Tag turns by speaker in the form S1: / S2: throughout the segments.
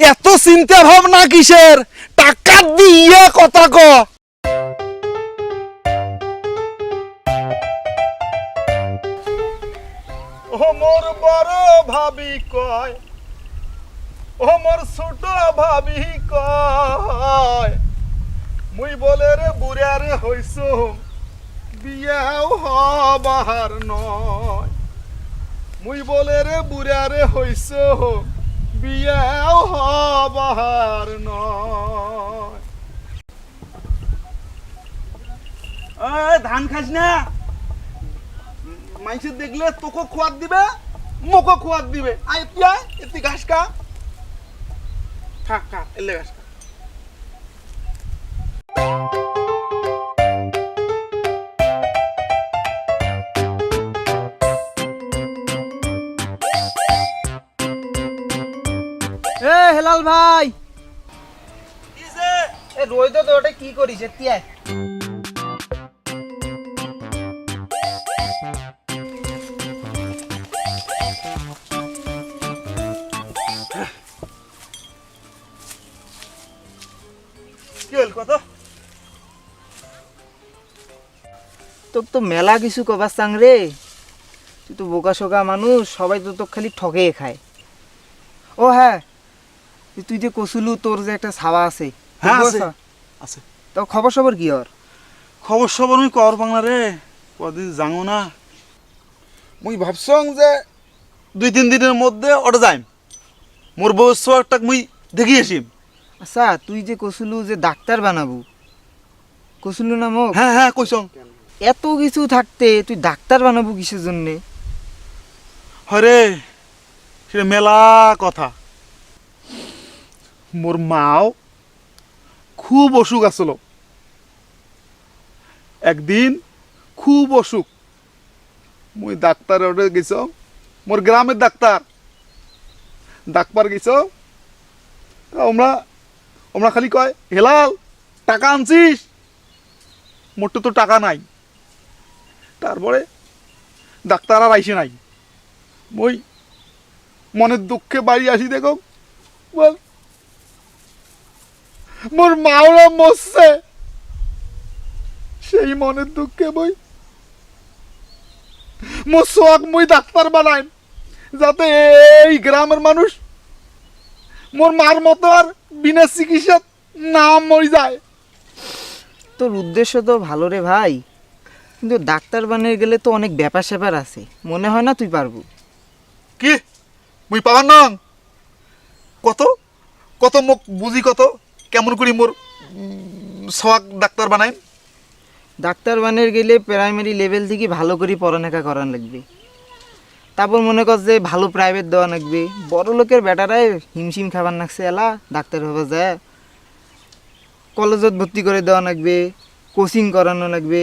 S1: এত চিন্তা ভাবনা কিসের? টাকা দিয়ে কথা ক। ও মোর বড় ভাবি কয়, ও মোর ছোট ভাবি কয়, মুই বলে রে বুড়া রে বিয়াও হবার নয়। মুই বলে রে বুড়া রে হইছো বিয়াও হবার নয়। ধান খাস না? মানুষের দেখলে তোকে খোয়াদ দিবে, মোকে খোয়াদ দিবে। আয়, তুই আয় এতে ঘাস খা। খা খা এলে ঘাস খা।
S2: এ হেলাল ভাই। এ রোজ তো ওটা কি করিস? তিয়াই।
S1: কি হল কত?
S2: তোর তো মেলা কিছু কবার চাং রে। তুই তো বোকা শোকা মানুষ সবাই তো তোকে খালি ঠকে খায়। ও হ্যাঁ তুই- যে কসুলু তোর যে একটা ছাওয়া আছে
S1: হ্যাঁ, আছে। আছে?
S2: তো খবর সবর কি ওর?
S1: খবর সবর মুই কর বাংলা রে কদিন যাঙো না। মুই ভাবছং যে দুই তিন দিনের মধ্যে ওটা যাইম। মোর বউ একটা মুই দেখি আসিম।
S2: আচ্ছা তুই যে কসুলু যে ডাক্তার বানাবো কসুলু নামক
S1: হ্যাঁ হ্যাঁ কইসং
S2: এত কিছু থাকতে তুই ডাক্তার বানাবো কিসের জন্যে?
S1: হরে সেটা মেলা কথা। মোর মাও খুব অসুখ আসলো একদিন খুব অসুখ। মুই ডাক্তার ওটা গেছ। মোর গ্রামের ডাক্তার ডাক্তার গেছ। আমরা আমরা খালি কয়, হেলাল, টাকা আনছিস? মোটে তো টাকা নাই। তারপরে ডাক্তার আর আইসে নাই। মই মনের দুঃখে বাড়ি আসি দেখো বল। মোর মাওরা মরছে। সেই মনের দুঃখে বই। মোর শখ মই ডাক্তার বানাই যাতে এই গ্রামের মানুষ মোর মার মতো আর বিনা চিকিৎসা না মরি যায়।
S2: তোর উদ্দেশ্য তো ভালো রে ভাই কিন্তু ডাক্তার বানিয়ে গেলে তো অনেক ব্যাপার স্যাপার আছে মনে হয় না তুই পারব।
S1: কি? মুই পাবার নং? কত? কত মোক বুঝি কত? কেমন করি মোর শখ ডাক্তার বানাই
S2: ডাক্তার বানিয়ে গেলে প্রাইমারি লেভেল থেকে ভালো করে পড়ালেখা করান লাগবে। তারপর মনে কর যে ভালো প্রাইভেট দেওয়া লাগবে। বড় লোকের বেটারাই হিমশিম খাবার নাকছে এলা ডাক্তার হবা যায়। কলেজত ভর্তি করে দেওয়া লাগবে কোচিং করানো লাগবে।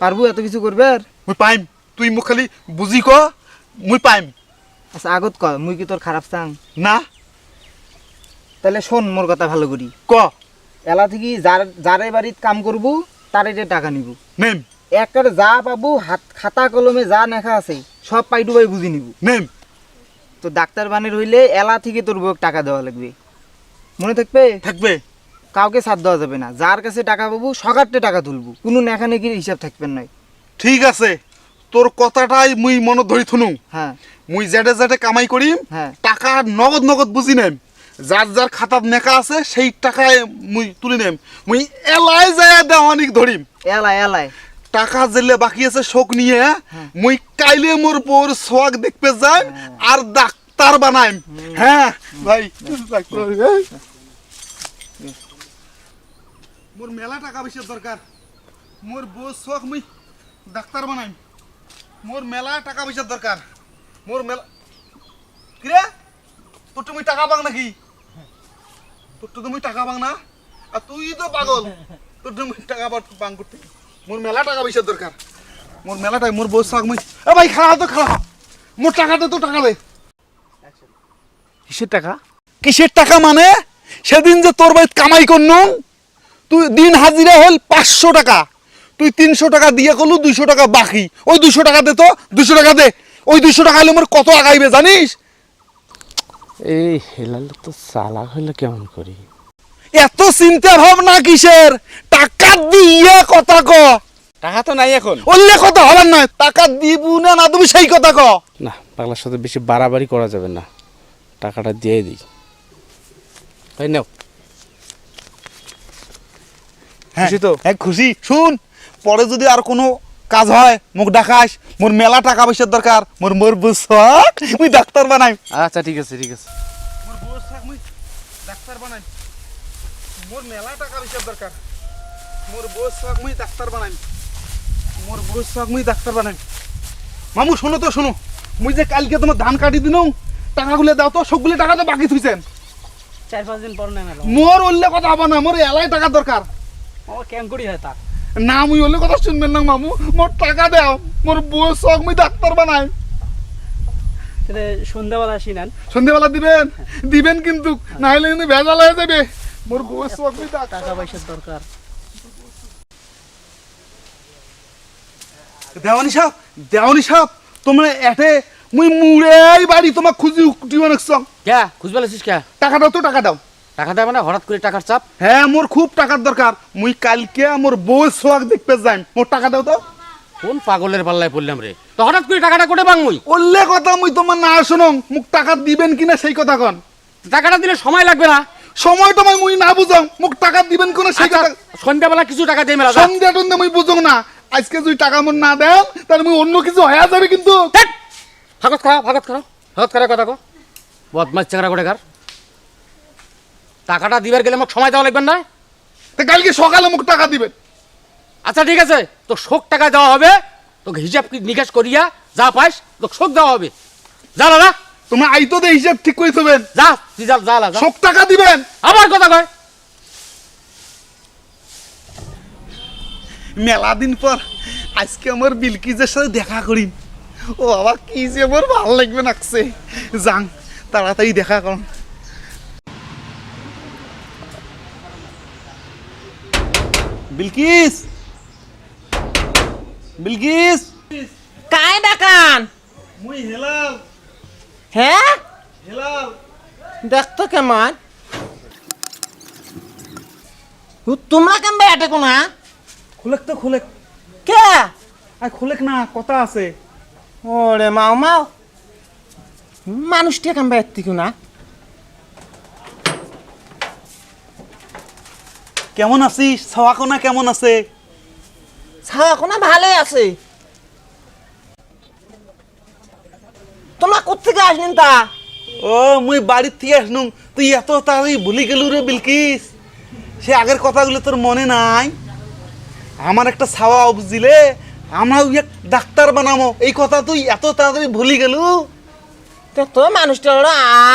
S2: পারব এত কিছু করবে আর
S1: মুই পাইম তুই মোক খালি বুঝি ক মুই পাইম।
S2: আচ্ছা আগত ক মুই কি তোর খারাপ চাং?
S1: না।
S2: তাহলে শোন মোর কথা ভালো করি।
S1: ক?
S2: এলা থেকে যার যারে বাড়িত কাম করব তারে টাকা নিব।
S1: নেম।
S2: একার যা পাবো হাত খাতা কলমে যা লেখা আছে সব পাইটু পাই বুঝি নিব।
S1: নেম।
S2: তো ডাক্তার বানের হইলে এলা থেকে তোর বউকে টাকা দেওয়া লাগবে। মনে থাকবে?
S1: থাকবে।
S2: কাউকে সাথ দেওয়া যাবে না। যার কাছে টাকা পাবো সকারটে টাকা তুলবো। কোনো নেখা নেকির হিসাব থাকবে না।
S1: ঠিক আছে। তোর কথাটাই মুই মনত ধরি থুনু।
S2: হ্যাঁ।
S1: মুই জেটে জেটে কামাই করিম।
S2: হ্যাঁ।
S1: টাকা নগদ নগদ বুঝি নেম। যার যার খাতাত নেকা আছে সেই টাকায় মুই তুলি নেম। মুই এলাই যায় দেওয়ানিক ধরিম।
S2: এলাই এলাই।
S1: টাকা জেলে বাকি আছে শোক নিয়ে মুই কাইলে মোর বউর সোয়াগ দেখতে যাই আর ডাক্তার বানাইম। হ্যাঁ? ভাই মোর মেলা টাকা পয়সার দরকার। মোর বউর শোক মুই ডাক্তার বানাইম। মোর মেলা টাকা পয়সার দরকার। মোর মেলা কিরে? তোর তুমি টাকা পাং নাকি? তোর তো তুমি টাকা পাং না আর তুই তো পাগল। তোর তুমি টাকা পা- করতে। মোর মেলা টাকা পয়সার দরকার। মোর মেলা টাকা মোর বউ শাক মুই এ ভাই খারাপ তো খারাপ মোর টাকা দে তো টাকা দে। কিসের টাকা? কিসের টাকা মানে? সেদিন যে তোর বাড়িতে কামাই করনু তুই দিন হাজিরা হল পাঁচশো টাকা। তুই তিনশো টাকা দিয়ে করলু দুইশো টাকা বাকি। ওই দুইশো টাকা দে তো দুইশো টাকা দে। ওই দুইশো টাকা হলে মোর কত আগাইবে জানিস?
S3: এই হেলাল তো চালাক হইলে কেমন করি?
S1: এত চিন্তা ভাবনা কিসের? টাকা দিয়ে কথা ক।
S3: টাকা তো নাই এখন।
S1: অন্য কথা হবার নয় টাকা দিব না না তুমি সেই কথা ক।
S3: না পাগলার সাথে বেশি বাড়াবাড়ি করা যাবে না। টাকাটা দিয়ে দিই। তাই নাও। খুশি তো?
S1: হ্যাঁ খুশি। শুন পরে যদি আর কোনো কাজ হয় মুখ ডাকাস মোর মেলা টাকা পয়সার দরকার মোর মোর বুঝছক মুই ডাক্তার বানাই
S3: আচ্ছা ঠিক আছে ঠিক আছে।
S1: মোর বুঝছক মুই ডাক্তার বানাই মোর মেলা টাকা পয়সার দরকার মোর বুঝছক মুই ডাক্তার বানাই মোর বুঝছক মুই ডাক্তার বানাই মামু শোনো তো শোনো। মুই যে কালকে তোমার ধান কাটি দিনও টাকাগুলো দাও তো সবগুলো টাকা তো বাকি থুইছেন।
S4: চার পাঁচ দিন পর এলো
S1: মোর উল্লে কথা হবে না মোর এলাই টাকা দরকার
S4: ও কেম করি হয় তার
S1: না মুই হলে কথা শুনবেন না মামু। মোর টাকা দাও মোর বউ শখ মুই ডাক্তার বানাই।
S4: তাহলে সন্ধ্যাবেলা আসি নেন।
S1: সন্ধ্যেবেলা দিবেন? দিবেন কিন্তু না হলে কিন্তু ভেজাল হয়ে যাবে। মোর বউ শখ মুই
S4: টাকা পয়সার দরকার।
S1: দেওয়ানি সাহেব দেওয়ানি সাহেব তোমরা এটে মুই মুড়েই বাড়ি তোমাক খুঁজি উঠিব নাকছং
S3: ক্যা? খুঁজবে লাগছিস ক্যা?
S1: টাকা দাও তো টাকা দাও।
S3: টাকা দেবে না হঠাৎ করে টাকার চাপ?
S1: হ্যাঁ মোর খুব টাকার দরকার। মুই কালকে মোর বউ সোয়াগ দেখতে যাই মোর টাকা দাও তো।
S3: কোন পাগলের পাল্লায় পড়লাম রে? তো হঠাৎ করে টাকাটা কোটে বাং মুই?
S1: ওল্লে কথা মুই তোমার না শুনো মুখ টাকা দিবেন কিনা সেই কথা কন।
S3: টাকাটা দিলে সময় লাগবে না।
S1: সময় তোমায় মুই না বুঝাও মুখ টাকা দিবেন কোন সেই
S3: আচ্ছা,
S1: কথা
S3: সন্ধ্যাবেলা কিছু টাকা দিয়ে মেলা
S1: সন্ধ্যা টন্ধে মুই বুঝো না। আজকে যদি টাকা মন না দেন তাহলে মুই অন্য কিছু হয়ে যাবে কিন্তু!
S3: ভাগত খাও ভাগত খাও ভাগত খাওয়ার কথা কো। বদমাস চেংরা করে কার। টাকাটা দিবার গেলে আমাকে সময় দেওয়া লাগবে না?
S1: তা কালকে সকালে মুখ টাকা দিবেন।
S3: আচ্ছা ঠিক আছে। তো শোক টাকা দেওয়া হবে তোকে হিসাব কি নিকাশ করিয়া যা পাইস তোকে শোক দেওয়া হবে। যা দাদা।
S1: তোমরা আইতো দে হিসাব ঠিক করে দেবেন
S3: যা তুই যা যা যা।
S1: সব টাকা দিবেন।
S3: আমার কথা কয়।
S1: মেলা দিন পর আজকে আমার বিলকিজের সাথে দেখা করি। ও বাবা কি যে আমার ভালো লাগবে নাকছে। যাং তাড়াতাড়ি দেখা করুন বিলকিস। বিলকিস।
S5: কাই ডাকান
S1: মুই হেলাল।
S5: হ্যাঁ
S1: হেলাল।
S5: দেখতো কেমন। ও, তোমরা কেন বেটে কোনা?
S1: খুলেক তো খুলেক।
S5: কে?
S1: আয় খুলেক না কথা আছে।
S5: ওরে মাও মাও। মানুষটা কেন বেটতি কোনা?
S1: কেমন আছিস ছাওয়াকোনা কেমন আছে?
S5: ছাওয়া কোনা ভালোই আছে। তোমরা কোথেকে আসলেন তা?
S1: ও মুই বাড়ির থেকে আসনুম তুই এত তাড়াতাড়ি ভুলে গেলু রে বিলকিস। সে আগের কথাগুলো তোর মনে নাই? আমার একটা ছাওয়া বুঝিলে আমরা ওই এক ডাক্তার বানামো। এই কথা তুই এত তাড়াতাড়ি ভুলে গেলু?
S5: তে মানুষটা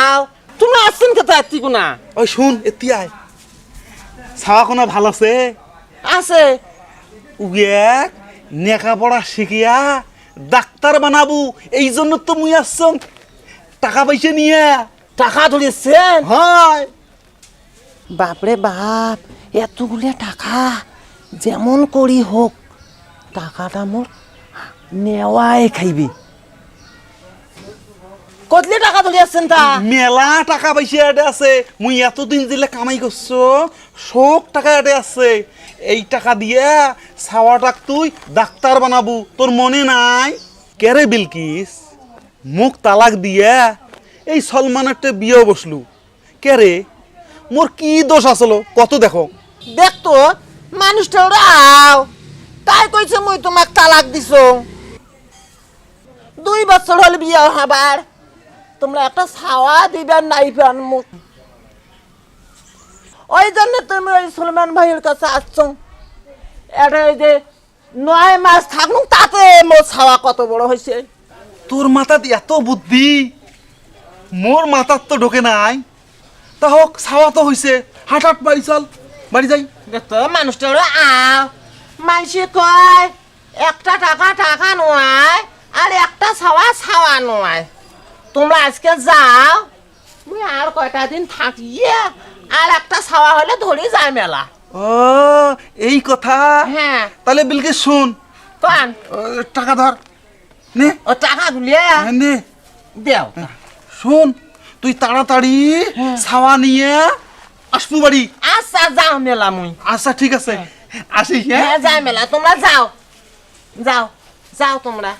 S5: আও। তোমরা আসছেন কে তা এত্তি কোনা
S1: ওই শুন এতি আয়। ছাওয়া কোনা ভালো আছে?
S5: আছে।
S1: উগেক লেখাপড়া শিখিয়া ডাক্তার বানাবো এই জন্য তো মুই আসছম টাকা পয়সা নিয়ে।
S5: টাকা ধরেছেন
S1: হয়।
S5: বাপরে বাপ এতগুলো টাকা। যেমন করি হোক টাকাটা মোর নেওয়াই খাইবি। কতলে টাকা ধরে আসছেন তা?
S1: মেলা টাকা পয়সা এডে আছে। মুই এতদিন দিলে কামাই করছ সব টাকা এডে আছে। এই টাকা দিয়ে ছাওয়াটাক তুই ডাক্তার বানাবো। তোর মনে নাই? কেরে বিলকিস? মুখ তালাক দিয়ে এই সলমানের বিয়ে বসলু। কেরে? মোর কি দোষ আসলো? কত দেখো।
S5: দেখতো মানুষটা ওরা আও তাই কইছে মুই তোমাক তালাক দিছ। দুই বছর হল বিয়ে হবার। তোমরা একটা ছাওয়া দিবেন নাই পান মুখ। ওই জন্য তুমি ওই সলমান ভাইয়ের কাছে আসছো। এটা ওই যে নয় মাস থাকুন তাতে মোর ছাওয়া কত বড় হয়েছে
S1: তোর মাথাত এত বুদ্ধি মোর মাথার তো ঢোকে নাই। তা হোক ছাওয়া তো হইছে। হাট হাট বাড়ি চল বাড়ি যাই।
S5: দেখতো মানুষটা আও। মানুষে কয় একটা টাকা টাকা নয় আর একটা ছাওয়া ছাওয়া নয়। তোমরা আজকে যাও। মুই আর কয়টা দিন থাকিয়ে আর একটা ছাওয়া হলে ধরে যায় মেলা
S1: ও এই কথা?
S5: হ্যাঁ।
S1: তাহলে বিলকে শুন।
S5: কন?
S1: টাকা ধর। নে।
S5: ও টাকা গুলিয়ে
S1: হ্যাঁ, নে।
S5: দেও।
S1: শুন তুই তাড়াতাড়ি ছাওয়া নিয়ে আসব বাড়ি।
S5: আচ্ছা যাও মেলা মুই।
S1: আচ্ছা ঠিক আছে। আসি হ্যাঁ?
S5: হ্যাঁ যাই মেলা তোমরা যাও। যাও যাও তোমরা।